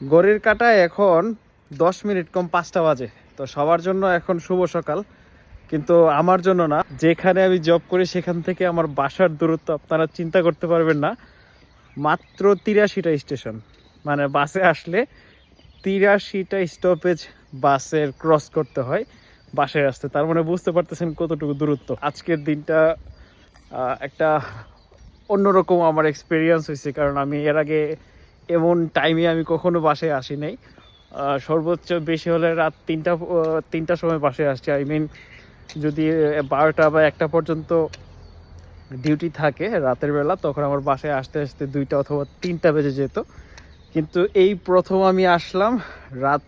গড়ির কাটায় এখন দশ মিনিট, কম পাঁচটা বাজে। তো সবার জন্য এখন শুভ সকাল। কিন্তু আমার জন্য না, যেখানে আমি জব করি সেখান থেকে আমার বাসার দূরত্ব আপনারা চিন্তা করতে পারবেন না। মাত্র তিরাশিটা স্টেশন মানে বাসে আসলে তিরাশিটা স্টপেজ বাসের ক্রস করতে হয়, বাসায় আসতে। তার মানে বুঝতে পারতেছেন কতটুকু দূরত্ব। আজকের দিনটা একটা অন্যরকম আমার এক্সপিরিয়েন্স হয়েছে। কারণ আমি এর আগে এমন টাইমে আমি কখনো বাসায় আসি নাই। সর্বোচ্চ বেশি হলে রাত তিনটা তিনটার সময় বাসায় আসছি। আই মিন যদি বারোটা বা একটা পর্যন্ত ডিউটি থাকে রাতের বেলা, তখন আমার বাসায় আসতে আসতে দুইটা অথবা তিনটা বেজে যেত। কিন্তু এই প্রথম আমি আসলাম রাত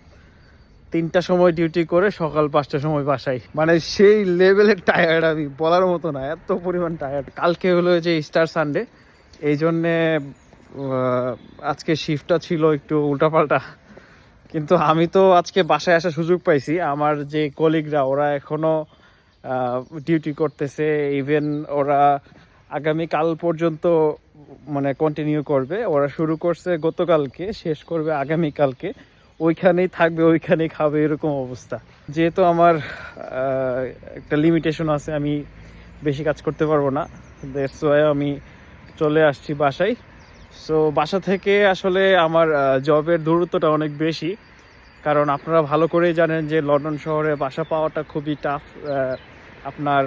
তিনটা সময় ডিউটি করে সকাল পাঁচটার সময় বাসায়। মানে সেই লেভেলের টায়ার্ড আমি, বলার মতো না, এত পরিমাণ টায়ার্ড কালকে হলো যে স্টার সানডে এই জন্যে আজকে শিফটটা ছিল একটু উল্টাপাল্টা। কিন্তু আমি তো আজকে বাসায় আসার সুযোগ পাইছি। আমার যে কলিগরা ওরা এখনও ডিউটি করতেছে। ইভেন ওরা আগামী কাল পর্যন্ত মানে কন্টিনিউ করবে। ওরা শুরু করছে গতকালকে, শেষ করবে আগামী কালকে। ওইখানেই থাকবে, ওইখানেই খাবে, এরকম অবস্থা। যেহেতু আমার একটা লিমিটেশন আছে, আমি বেশি কাজ করতে পারব না। দ্যাটস আমি চলে আসছি বাসায়। সো বাসা থেকে আসলে আমার জবের দূরত্বটা অনেক বেশি। কারণ আপনারা ভালো করেই জানেন যে লন্ডন শহরে বাসা পাওয়াটা খুবই টাফ আপনার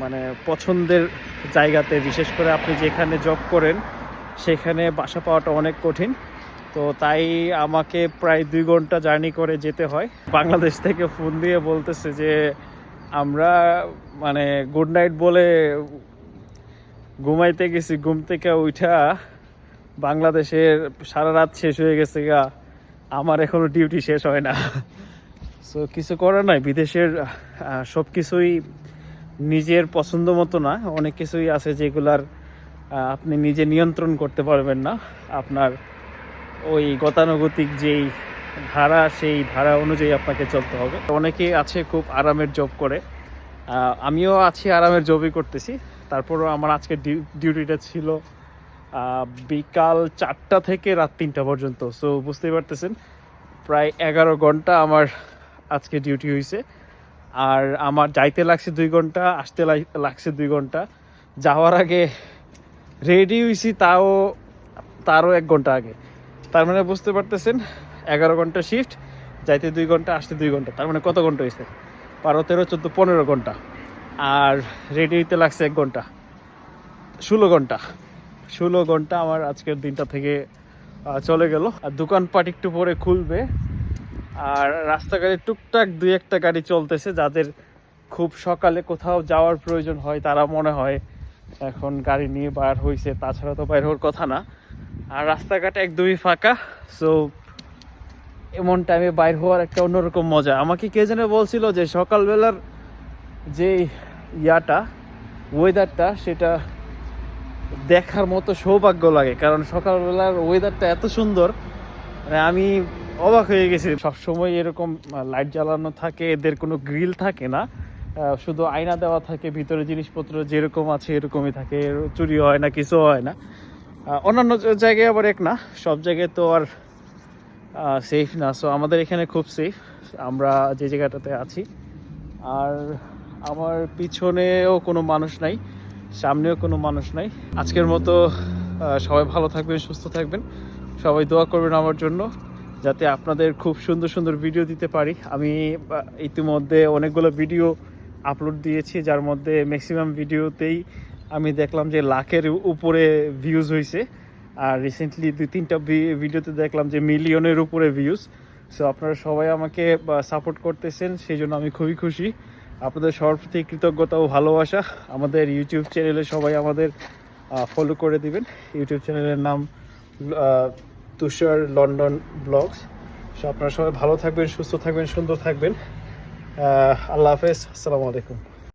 মানে পছন্দের জায়গাতে। বিশেষ করে আপনি যেখানে জব করেন, সেখানে বাসা পাওয়াটা অনেক কঠিন। তো তাই আমাকে প্রায় দুই ঘণ্টা জার্নি করে যেতে হয়। বাংলাদেশ থেকে ফোন দিয়ে বলতেছে যে, আমরা মানে গুড নাইট বলে ঘুমাইতে গেছি। ঘুম থেকে উঠা বাংলাদেশের সারা রাত শেষ হয়ে গেছে গা। আমার এখনও ডিউটি শেষ হয় না। সো কিছু করার নাই। বিদেশের সব কিছুই নিজের পছন্দ মতো না। অনেক কিছুই আছে যেগুলার আপনি নিজে নিয়ন্ত্রণ করতে পারবেন না। আপনার ওই গতানুগতিক যেই ধারা, সেই ধারা অনুযায়ী আপনাকে চলতে হবে। অনেকে আছে খুব আরামের জব করে। আমিও আছি, আরামের জবই করতেছি। তারপরও আমার আজকে ডিউটিটা ছিল বিকাল চারটা থেকে রাত তিনটা পর্যন্ত। সো বুঝতেই পারতেছেন, প্রায় এগারো ঘণ্টা আমার আজকে ডিউটি হয়েছে আর আমার যাইতে লাগছে দুই ঘণ্টা, আসতে লাগছে দুই ঘণ্টা। যাওয়ার আগে রেডি হয়েছি তাও, তারও এক ঘণ্টা আগে। তার মানে বুঝতে পারতেছেন, এগারো ঘণ্টা শিফট যাইতে দুই ঘণ্টা, আসতে দুই ঘণ্টা। তার মানে কত ঘণ্টা হয়েছে বারো, তেরো, চোদ্দ, পনেরো ঘণ্টা। আর রেডি হইতে লাগছে এক ঘণ্টা। ষোলো ঘণ্টা। ষোলো ঘণ্টা আমার আজকের দিনটা থেকে চলে গেল। আর দোকানপাট একটু পরে খুলবে। আর রাস্তাঘাটে টুকটাক দুই একটা গাড়ি চলতেছে, যাদের খুব সকালে কোথাও যাওয়ার প্রয়োজন হয়, তারা মনে হয় এখন গাড়ি নিয়ে বার হয়েছে তাছাড়া তো বাইর হওয়ার কথা না। আর রাস্তাঘাট একদমই ফাঁকা সো এমন টাইমে বাইর হওয়ার একটা অন্যরকম মজা। আমাকে কে যেন বলছিল যে সকালবেলার যে ইয়াটা ওয়েদারটা সেটা দেখার মতো সৌভাগ্য লাগে, কারণ সকালবেলার ওয়েদারটা এত সুন্দর মানে আমি অবাক হয়ে গেছি। সবসময় এরকম লাইট জ্বালানো থাকে, এদের কোনো গ্রিল থাকে না শুধু আয়না দেওয়া থাকে, ভিতরে জিনিসপত্র যেরকম আছে এরকমই থাকে চুরি হয় না, কিছু হয় না। অন্যান্য জায়গায় আবার এক না, সব জায়গায় তো আর সেফ না সো আমাদের এখানে খুব সেফ আমরা যে জায়গাটাতে আছি। আর আমার পিছনেও কোনো মানুষ নাই সামনেও কোনো মানুষ নাই। আজকের মতো সবাই ভালো থাকবেন, সুস্থ থাকবেন। সবাই দোয়া করবেন আমার জন্য, যাতে আপনাদের খুব সুন্দর সুন্দর ভিডিও দিতে পারি। আমি ইতিমধ্যে অনেকগুলো ভিডিও আপলোড দিয়েছি, যার মধ্যে ম্যাক্সিমাম ভিডিওতেই আমি দেখলাম যে লাখের উপরে ভিউজ হয়েছে আর রিসেন্টলি দুই তিনটা ভিডিওতে দেখলাম যে মিলিয়নের উপরে ভিউজ সো আপনারা সবাই আমাকে সাপোর্ট করতেছেন সেই জন্য আমি খুবই খুশি। আপনাদের সবার প্রতি কৃতজ্ঞতা ও ভালোবাসা। আমাদের ইউটিউব চ্যানেলে সবাই আমাদের ফলো করে দিবেন। ইউটিউব চ্যানেলের নাম তুষার লন্ডন ব্লগস। সো আপনারা সবাই ভালো থাকবেন, সুস্থ থাকবেন, সুন্দর থাকবেন। আল্লাহ হাফেজ। আসসালামু আলাইকুম।